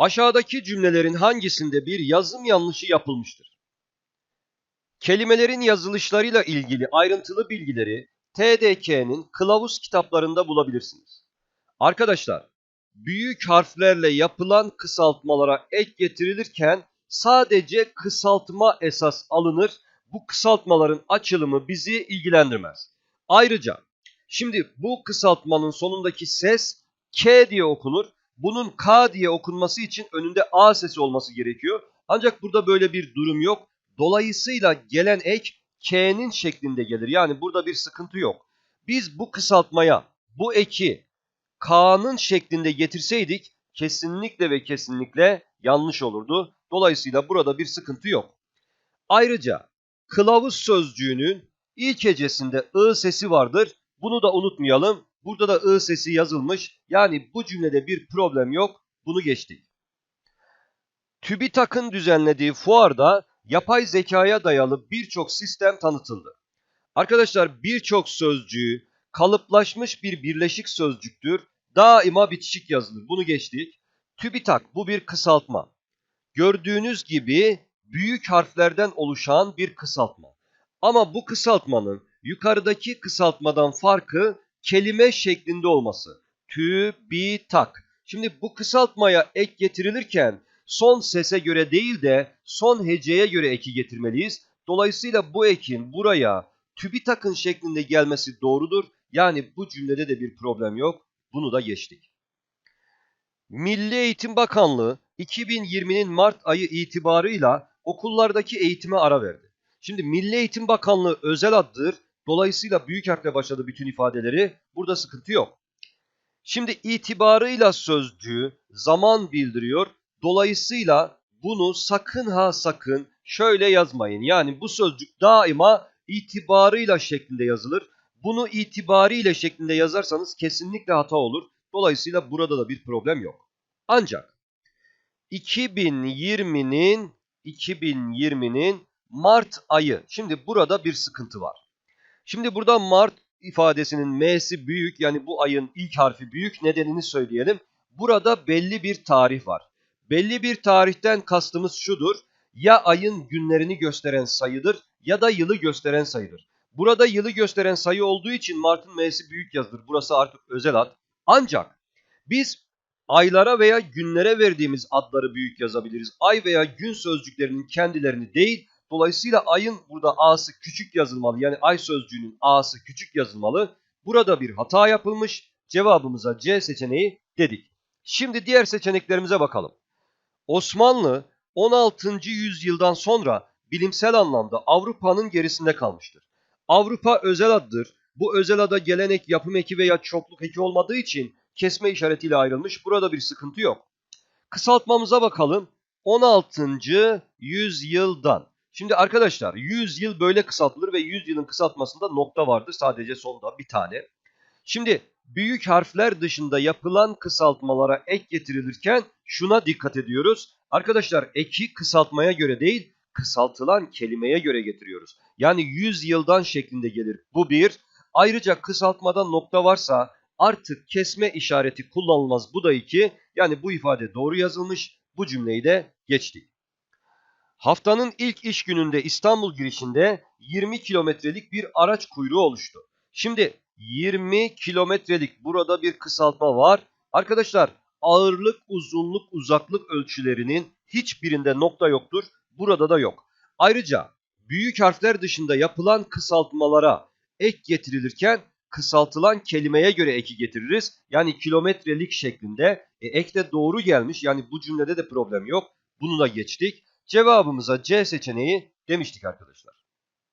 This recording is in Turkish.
Aşağıdaki cümlelerin hangisinde bir yazım yanlışı yapılmıştır? Kelimelerin yazılışlarıyla ilgili ayrıntılı bilgileri TDK'nin kılavuz kitaplarında bulabilirsiniz. Arkadaşlar, büyük harflerle yapılan kısaltmalara ek getirilirken sadece kısaltma esas alınır. Bu kısaltmaların açılımı bizi ilgilendirmez. Ayrıca şimdi bu kısaltmanın sonundaki ses K diye okunur. Bunun K diye okunması için önünde A sesi olması gerekiyor. Ancak burada böyle bir durum yok. Dolayısıyla gelen ek K'nin şeklinde gelir. Yani burada bir sıkıntı yok. Biz bu kısaltmaya bu eki K'nın şeklinde getirseydik kesinlikle ve kesinlikle yanlış olurdu. Dolayısıyla burada bir sıkıntı yok. Ayrıca kılavuz sözcüğünün ilk hecesinde ı sesi vardır. Bunu da unutmayalım. Burada da ı sesi yazılmış. Yani bu cümlede bir problem yok. Bunu geçtik. TÜBİTAK'ın düzenlediği fuarda yapay zekaya dayalı birçok sistem tanıtıldı. Arkadaşlar birçok sözcüğü kalıplaşmış bir birleşik sözcüktür. Daima bitişik yazılır. Bunu geçtik. TÜBİTAK bu bir kısaltma. Gördüğünüz gibi büyük harflerden oluşan bir kısaltma. Ama bu kısaltmanın yukarıdaki kısaltmadan farkı kelime şeklinde olması. TÜBİTAK. Şimdi bu kısaltmaya ek getirilirken son sese göre değil de son heceye göre eki getirmeliyiz. Dolayısıyla bu ekin buraya TÜBİTAK'ın şeklinde gelmesi doğrudur. Yani bu cümlede de bir problem yok. Bunu da geçtik. Milli Eğitim Bakanlığı 2020'nin Mart ayı itibarıyla okullardaki eğitime ara verdi. Şimdi Milli Eğitim Bakanlığı özel addır. Dolayısıyla büyük harfle başladı bütün ifadeleri. Burada sıkıntı yok. Şimdi itibarıyla sözcüğü zaman bildiriyor. Dolayısıyla bunu sakın ha sakın şöyle yazmayın. Yani bu sözcük daima itibarıyla şeklinde yazılır. Bunu itibariyle şeklinde yazarsanız kesinlikle hata olur. Dolayısıyla burada da bir problem yok. Ancak 2020'nin 2020'nin Mart ayı. Şimdi burada bir sıkıntı var. Şimdi burada Mart ifadesinin M'si büyük yani bu ayın ilk harfi büyük nedenini söyleyelim. Burada belli bir tarih var. Belli bir tarihten kastımız şudur. Ya ayın günlerini gösteren sayıdır ya da yılı gösteren sayıdır. Burada yılı gösteren sayı olduğu için Mart'ın M'si büyük yazılır. Burası artık özel ad. Ancak biz aylara veya günlere verdiğimiz adları büyük yazabiliriz. Ay veya gün sözcüklerinin kendilerini değil, dolayısıyla ayın burada a'sı küçük yazılmalı. Yani ay sözcüğünün a'sı küçük yazılmalı. Burada bir hata yapılmış. Cevabımıza C seçeneği dedik. Şimdi diğer seçeneklerimize bakalım. Osmanlı 16. yüzyıldan sonra bilimsel anlamda Avrupa'nın gerisinde kalmıştır. Avrupa özel addır. Bu özel ada gelenek yapım eki veya çokluk eki olmadığı için kesme işaretiyle ayrılmış. Burada bir sıkıntı yok. Kısaltmamıza bakalım. 16. yüzyıldan. Şimdi arkadaşlar 100 yıl böyle kısaltılır ve 100 yılın kısaltmasında nokta vardır. Sadece sonda bir tane. Şimdi büyük harfler dışında yapılan kısaltmalara ek getirilirken şuna dikkat ediyoruz. Arkadaşlar eki kısaltmaya göre değil kısaltılan kelimeye göre getiriyoruz. Yani 100 yıldan şeklinde gelir. Bu bir. Ayrıca kısaltmada nokta varsa artık kesme işareti kullanılmaz. Bu da iki. Yani bu ifade doğru yazılmış. Bu cümleyi de geçtik. Haftanın ilk iş gününde İstanbul girişinde 20 kilometrelik bir araç kuyruğu oluştu. Şimdi 20 kilometrelik burada bir kısaltma var. Arkadaşlar ağırlık, uzunluk, uzaklık ölçülerinin hiçbirinde nokta yoktur. Burada da yok. Ayrıca büyük harfler dışında yapılan kısaltmalara ek getirilirken kısaltılan kelimeye göre eki getiririz. Yani kilometrelik şeklinde. E, ek de doğru gelmiş. Yani bu cümlede de problem yok. Bunu da geçtik. Cevabımıza C seçeneği demiştik arkadaşlar.